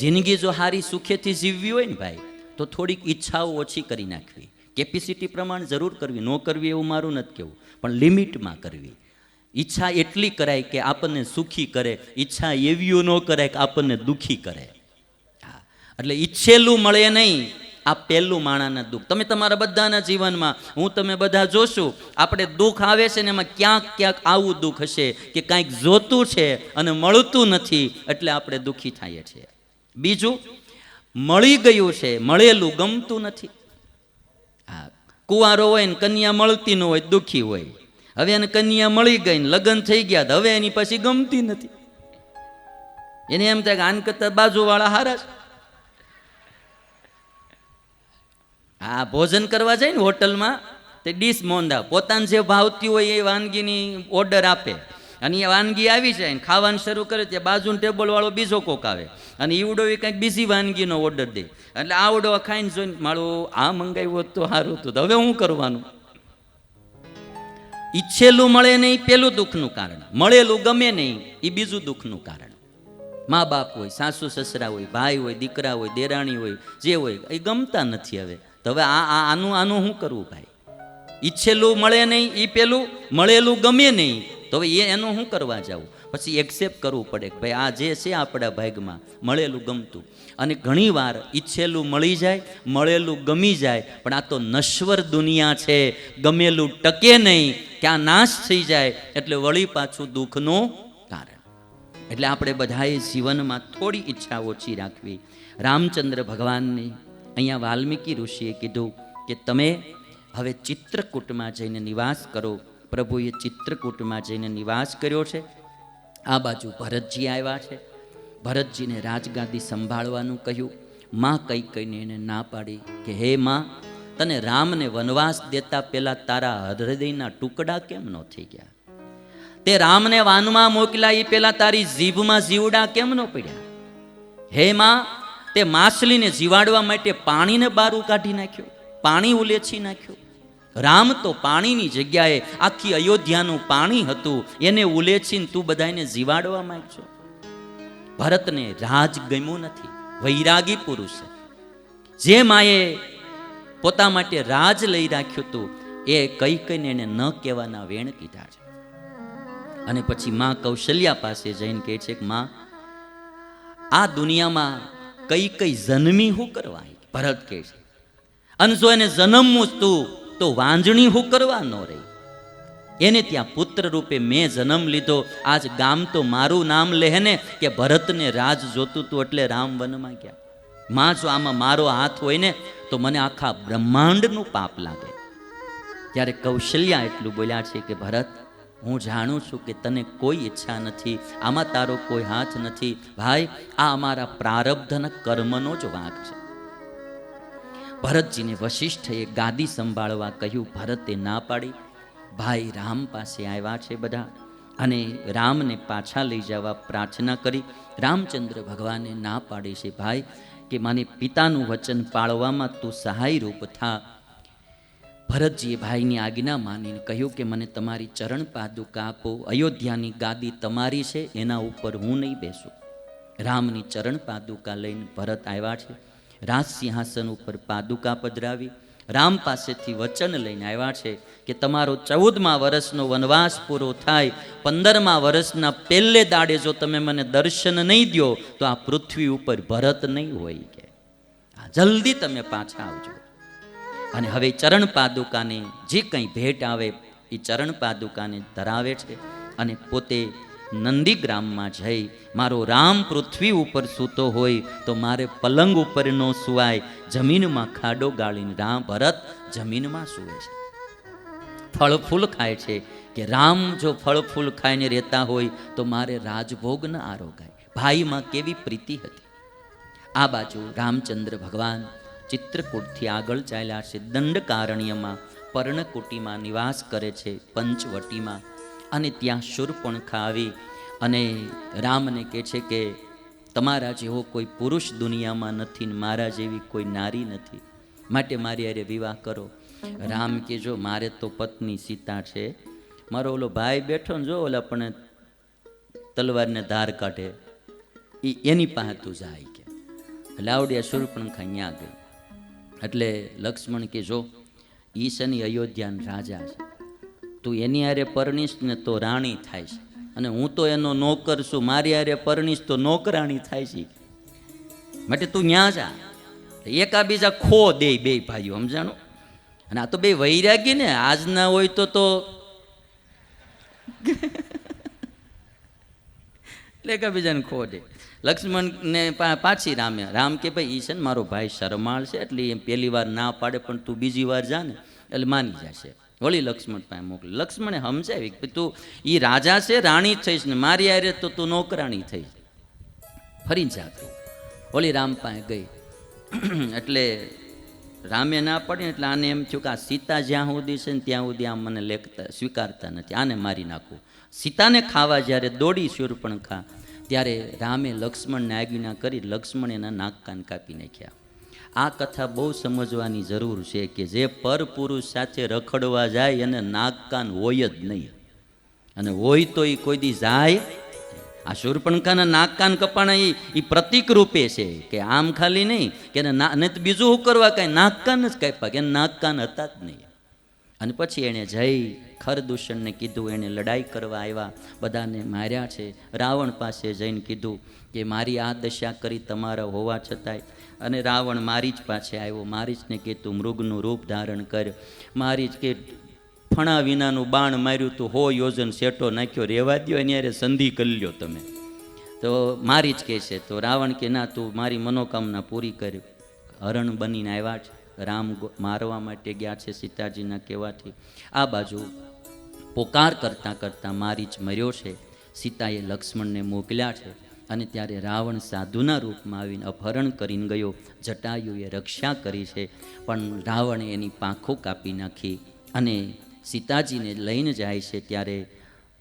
જિંદગી જો હારી સુખેથી જીવવી હોય ને ભાઈ, તો થોડીક ઈચ્છાઓ ઓછી કરી નાખવી. કેપેસિટી પ્રમાણે જરૂર કરવી. ન કરવી એવું મારું નથી કહેવું. પણ લિમિટમાં કરવી. ઈચ્છા એટલી કરાય કે આપણને સુખી કરે. ઈચ્છા એવીઓ ન કરાય કે આપણને દુઃખી કરે. હા. એટલે ઈચ્છેલું મળે નહીં. આ પહેલું માણાના દુઃખ. તમે તમારા બધાના જીવનમાં, હું તમે બધા જોશું, આપણે દુઃખ આવે છે ને એમાં ક્યાંક ક્યાંક આવું દુઃખ હશે કે કાંઈક જોતું છે અને મળતું નથી, એટલે આપણે દુઃખી થઈએ છીએ. બીજું, મળી ગયું છે, મળેલું ગમતું નથી. હા કુંવારો હોય ને કન્યા મળતી ન હોય, દુઃખી હોય. હવે એને કન્યા મળી ગઈ ને લગ્ન થઈ ગયા હવે એની પછી ગમતી નથી. એને એમ થાય કે આન કરતા બાજુવાળા હારા છે. હા ભોજન કરવા જાય ને હોટલમાં, તે ડીશ મોંધા. પોતાને જે ભાવતી હોય એ વાનગીની ઓર્ડર આપે. અને એ વાનગી આવી જાય ખાવાનું શરૂ કરે ત્યાં બાજુનો ટેબલવાળો બીજો કોક આવે. અને ઈવડો એ કંઈક બીજી વાનગીનો ઓર્ડર દે. એટલે આવડો ખાઈને જોઈને મારું આ મંગાવ્યું હોત તો સારું હતું. હવે શું કરવાનું? ઈચ્છેલું મળે નહીં, પેલું દુઃખનું કારણ. મળેલું ગમે નહીં એ બીજું દુઃખનું કારણ. મા બાપ હોય, સાસુ સસરા હોય, ભાઈ હોય, દીકરા હોય, દેરાણી હોય, જે હોય એ ગમતા નથી હવે. તો હવે આ- આનું આનું શું કરવું ભાઈ? ઈચ્છેલું મળે નહીં એ પેલું મળેલું ગમે નહીં તો હવે એ એનું શું કરવા જવું પછી એક્સેપ્ટ કરવું પડે કે ભાઈ આ જે છે આપણા ભાગમાં, મળેલું ગમતું. અને ઘણીવાર ઈચ્છેલું મળી જાય, મળેલું ગમી જાય, પણ આ તો નશ્વર દુનિયા છે. ગમેલું ટકે નહીં, ક્યાં નાશ થઈ જાય, એટલે વળી પાછું દુઃખનું કારણ. એટલે આપણે બધાએ જીવનમાં થોડી ઈચ્છા ઓછી રાખવી. રામચંદ્ર ભગવાનની અહીંયા વાલ્મીકી ઋષિએ કીધું કે તમે હવે ચિત્રકૂટમાં જઈને નિવાસ કરો. પ્રભુએ ચિત્રકૂટમાં જઈને નિવાસ કર્યો છે. આ બાજુ ભરતજી આવ્યા છે. ભરતજીને રાજગાદી સંભાળવાનું કહ્યું. માં કઈ કઈને એને ના પાડી કે, હે માં, તને રામને વનવાસ દેતા પહેલાં તારા હૃદયના ટુકડા કેમ ન થઈ ગયા? તે રામને વાનમાં મોકલ્યા એ પહેલાં તારી જીભમાં જીવડા કેમ ન પડ્યા? હે માં, તે માછલીને જીવાડવા માટે પાણીને બારું કાઢી નાખ્યું, પાણી ઉલેછી નાખ્યું રામ તો પાણીની જગ્યાએ આખી અયોધ્યાનું પાણી હતું. એને ઉલેચીને તું બધાને જીવાડવા માંગશો? ભરતને રાજ ગમ્યું નથી. વૈરાગી પુરુષ. જે માએ પોતા માટે રાજ લઈ રાખ્યું હતું, એ કઈ કઈને એને ન કહેવાના વેણ કીધા છે. અને પછી માં કૌશલ્યા પાસે જઈને કહે છે કે, માં, આ દુનિયામાં કઈ કઈ જન્મી હું કરવા ભરત કહે છે. અને જો એને જન્મવું તું તો વાંજણી હું કરવા ન રહી. એને ત્યાં પુત્ર રૂપે મેં જન્મ લીધો. આજ ગામ તો મારું નામ લે ને કે ભરતને રાજ જોતું તું એટલે રામ વનમાં ગયા. માં જો આમાં મારો હાથ હોય ને તો મને આખા બ્રહ્માંડનું પાપ લાગે. ત્યારે કૌશલ્યા એટલું બોલ્યા છે કે, ભરત, હું જાણું છું કે તને કોઈ ઈચ્છા નથી. આમાં તારો કોઈ હાથ નથી. ભાઈ, આ અમારા પ્રારબ્ધના કર્મનો જ વાંક છે. ભરતજીને વશિષ્ઠએ ગાદી સંભાળવા કહ્યું, ભરતે ના પાડી. ભાઈ રામ પાસે આવ્યા છે બધા અને રામને પાછા લઈ જવા પ્રાર્થના કરી. રામચંદ્ર ભગવાને ના પાડે છે ભાઈ, કે મને પિતાનું વચન પાળવામાં તું સહાયરૂપ થા. ભરતજીએ ભાઈની આજ્ઞા માનીને કહ્યું કે, મને તમારી ચરણ પાદુકા આપો. અયોધ્યાની ગાદી તમારી છે, એના ઉપર હું નહીં બેસું. રામની ચરણ પાદુકા લઈને ભરત આવ્યા છે. રાજ સિંહાસન ઉપર પાદુકા પધરાવી, રામ પાસેથી વચન લઈને આવ્યા છે કે તમારો ચૌદમા વર્ષનો વનવાસ પૂરો થાય, પંદરમા વર્ષના પહેલે દાડે જો તમે મને દર્શન નહીં દો તો આ પૃથ્વી ઉપર ભરત નહીં હોય કે. આ જલ્દી તમે પાછા આવજો. અને હવે ચરણ પાદુકાને જે કંઈ ભેટ આવે, એ ચરણ પાદુકાને ધરાવે છે અને પોતે નંદીગ્રામમાં જઈ મારો રામ પૃથ્વી ઉપર સૂતો હોય તો મારે પલંગ ઉપર ન સુવાય. જમીનમાં ખાડો ગાળીને રામ ભરત જમીનમાં સૂવે છે. ફળ ફૂલ ખાય છે કે રામ જો ફળ ફૂલ ખાઈને રહેતા હોય તો મારે રાજભોગ ન આરોગાય. ભાઈમાં કેવી પ્રીતિ હતી. આ બાજુ રામચંદ્ર ભગવાન ચિત્રકૂટથી આગળ ચાલ્યા છે. દંડકારણ્યમાં પર્ણકુટીમાં નિવાસ કરે છે. પંચવટીમાં અને ત્યાં શૂરપણખા આવી અને રામને કહે છે કે, તમારા જેવો કોઈ પુરુષ દુનિયામાં નથી ને મારા જેવી કોઈ નારી નથી. માટે મારી અરે વિવાહ કરો. રામ કે જો મારે તો પત્ની સીતા છે. મારો ઓલો ભાઈ બેઠો ને જો ઓલા પણ તલવારને ધાર કાઢે. એ એની પાસે તું જાય કે. લાવડિયા શૂર્પણખા ત્યાં ગઈ એટલે લક્ષ્મણ કે જો ઈ શનિ અયોધ્યાના રાજા છે. તું એની હારે પરણીશ ને તો રાણી થાય છે. અને હું તો એનો નોકર છું, મારી હારે પરણીશ તો નોકરાણી થાય છે. માટે તું ન્યા જા. એકાબીજા ખો દે બે ભાઈઓ, સમજાણો? અને આ તો બે વૈરાગી ને આજના હોય તો તો એકાબીજાને ખો દે. લક્ષ્મણને પાછી રામે, રામ કે ભાઈ, ઈ છે ને મારો ભાઈ શરમાળ છે, એટલે એમ પહેલી વાર ના પાડે, પણ તું બીજી વાર જા ને. એટલે માની જશે. વળી લક્ષ્મણ પાસે મોકલે. લક્ષ્મણે સમજાવી કે તું એ રાજા છે, રાણી થઈશ ને મારી આરે તો તું નોકરાણી થઈશ. ફરી જા તું ઓલી રામ પાસે ગઈ. એટલે રામે ના પડી, એટલે આને એમ થયું કે આ સીતા જ્યાં સુધી છે ને ત્યાં સુધી આમ મને લેખતા, સ્વીકારતા નથી. આને મારી નાખું. સીતાને ખાવા જ્યારે દોડી શૂરપણખા, ત્યારે રામે લક્ષ્મણને આજ્ઞા કરી, લક્ષ્મણ એના નાક કાન કાપી નાખ્યા. આ કથા બહુ સમજવાની જરૂર છે કે જે પરપુરુષ સાથે રખડવા જાય એને નાક કાન હોય જ નહીં. અને હોય તો એ કોઈ દી જાય આ શૂર્પણખાના નાક કાન કપાણા એ એ પ્રતિક રૂપે છે કે આમ ખાલી નહીં, કે ના નહીં તો બીજું શું કરવા કાંઈ? નાક કાન જ કાપ્યા, કે નાગકાન હતા જ નહીં. અને પછી એણે જઈ ખરદૂષણને કીધું, એણે લડાઈ કરવા આવ્યા, બધાને માર્યા છે. રાવણ પાસે જઈને કીધું કે મારી આ દશા કરી તમારા હોવા છતાંય. અને રાવણ મારી જ પાસે આવ્યો. મારી જને કીધું મૃગનું રૂપ ધારણ કર. મારી જ કે ફણા વિનાનું બાણ માર્યું તું. હો યોજન શેટો નાખ્યો રહેવા દ્યો, એની અરે સંધિ કરી લ્યો તમે. તો મારી જ કહે છે તો રાવણ કે ના, તું મારી મનોકામના પૂરી કર. હરણ બનીને આવ્યા છે. રામ મારવા માટે ગયા છે સીતાજીના કહેવાથી. આ બાજુ પોકાર કરતાં કરતાં મારી જ મર્યો છે. સીતાએ લક્ષ્મણને મોકલ્યા છે અને ત્યારે રાવણ સાધુના રૂપમાં આવીને અપહરણ કરીને ગયો. જટાયુએ રક્ષા કરી છે, પણ રાવણે એની પાંખો કાપી નાખી અને સીતાજીને લઈને જાય છે ત્યારે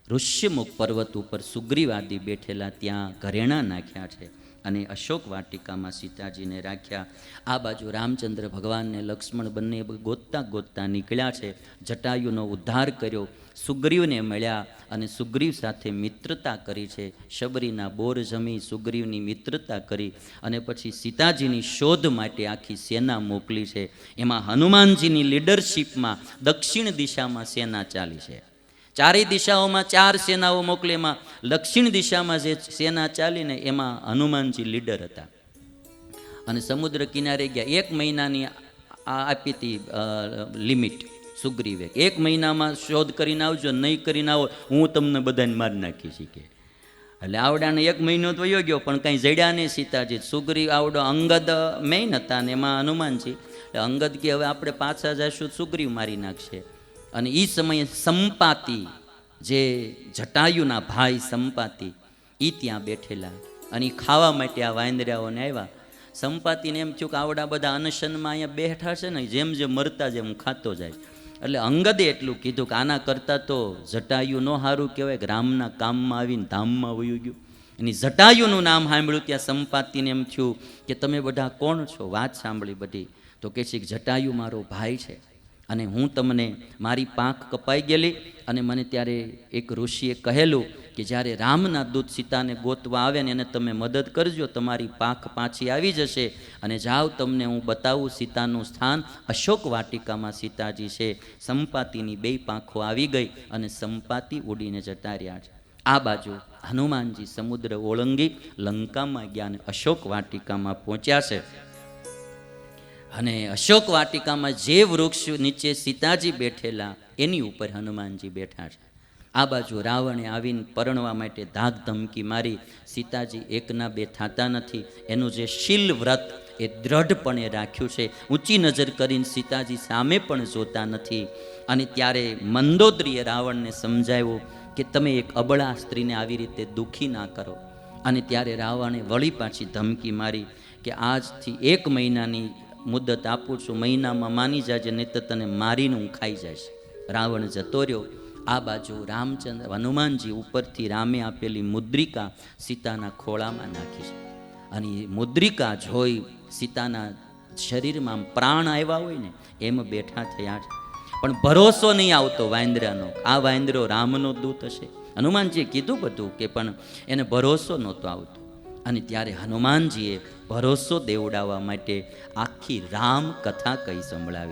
ઋષ્યમુખ પર્વત ઉપર સુગ્રીવાદી બેઠેલા ત્યાં ઘરેણાં નાખ્યા છે. અને અશોક વાટિકામાં સીતાજીને રાખ્યા. આ બાજુ રામચંદ્ર ભગવાનને લક્ષ્મણ બંને ગોતતા ગોતતા નીકળ્યા છે. જટાયુનો ઉદ્ધાર કર્યો. સુગ્રીવને મળ્યા અને સુગ્રીવ સાથે મિત્રતા કરી છે. શબરીના બોર જમી સુગ્રીવની મિત્રતા કરી અને પછી સીતાજીની શોધ માટે આખી સેના મોકલી છે. એમાં હનુમાનજીની લીડરશિપમાં દક્ષિણ દિશામાં સેના ચાલી છે. ચારેય દિશાઓમાં, ચાર સેનાઓ મોકલી એમાં દક્ષિણ દિશામાં જે સેના ચાલીને એમાં હનુમાનજી લીડર હતા. અને સમુદ્ર કિનારે ગયા. એક મહિનાની આપી હતી લિમિટ સુગ્રીવે. એક મહિનામાં શોધ કરીને આવજો, નહીં કરીને આવો, હું તમને બધાને મારી નાખી શીખે. એટલે આવડાને એક મહિનો તો વયો ગયો, પણ કાંઈ જડ્યા નહીં સીતાજી. સુગ્રીવ આવડો અંગદ મેઇન હતા ને એમાં હનુમાનજી. એટલે અંગદ કે હવે આપણે પાછા જઈશું સુગ્રીવ મારી નાખશે. અને એ સમયે સંપાતિ જે જટાયુના ભાઈ સંપાતિ એ ત્યાં બેઠેલા. અને એ ખાવા માટે આ વાંદરાઓને આવ્યા સંપાતિને એમ થયું કે આવડા બધા અનશનમાં અહીંયા બેઠા છે ને, જેમ જેમ મરતા જેમ ખાતો જાય. એટલે અંગદે એટલું કીધું કે આના કરતાં તો જટાયુ ન સારું કહેવાય, કે રામના કામમાં આવીને ધામમાં વયું ગયું. એની જટાયુનું નામ સાંભળ્યું ત્યાં સંપાતિને એમ થયું કે તમે બધા કોણ છો? વાત સાંભળી બધી. તો કે છે કે જટાયુ મારો ભાઈ છે. અને હું તમને મારી પાંખ કપાઈ ગયેલી અને મને ત્યારે એક ઋષિએ કહેલું કે જ્યારે રામના દૂત સીતાને ગોતવા આવે ને એને તમે મદદ કરજો, તમારી પાંખ પાછી આવી જશે અને જાઓ તમને હું બતાવું સીતાનું સ્થાન. અશોક વાટિકામાં સીતાજી છે. સંપાતિની બે પાંખો આવી ગઈ અને સંપાતિ ઉડીને જતા રહ્યા છે. આ બાજુ હનુમાનજી સમુદ્ર ઓળંગી લંકામાં ગયા અને અશોક વાટિકામાં પહોંચ્યા છે. અને અશોક વાટિકામાં જે વૃક્ષ નીચે સીતાજી બેઠેલા, એની ઉપર હનુમાનજી બેઠા છે. આ બાજુ રાવણે આવીને પરણવા માટે ધાક ધમકી મારી, સીતાજી, એકના બે થતા નથી. એનું જે શીલ વ્રત એ દ્રઢપણે રાખ્યું છે. ઊંચી નજર કરીને સીતાજી સામે પણ જોતા નથી. અને ત્યારે મંદોદરીએ રાવણને સમજાવ્યું કે તમે એક અબળા સ્ત્રીને આવી રીતે દુઃખી ના કરો. અને ત્યારે રાવણે વળી પાછી ધમકી મારી કે આજથી એક મહિનાની મુદત આપું છું, મહિનામાં માની જાજે નહીં તો તને મારીને હું ખાઈ જઈશ. રાવણ જતો રહ્યો. આ બાજુ રામચંદ્ર હનુમાનજી ઉપરથી રામે આપેલી મુદ્રિકા સીતાના ખોળામાં નાખી છે. અને મુદ્રિકા જોઈ સીતાના શરીરમાં પ્રાણ આવ્યા હોય ને, એમ બેઠા થયા છે. પણ ભરોસો નહીં આવતો વાંદરાનો. આ વાંદરો રામનો દૂત હશે. હનુમાનજીએ કીધું બધું કે પણ એને ભરોસો નહોતો આવતો. અને ત્યારે હનુમાનજીએ ભરોસો દેવડાવવા માટે આખી રામ કથા કઈ સંભળાવી.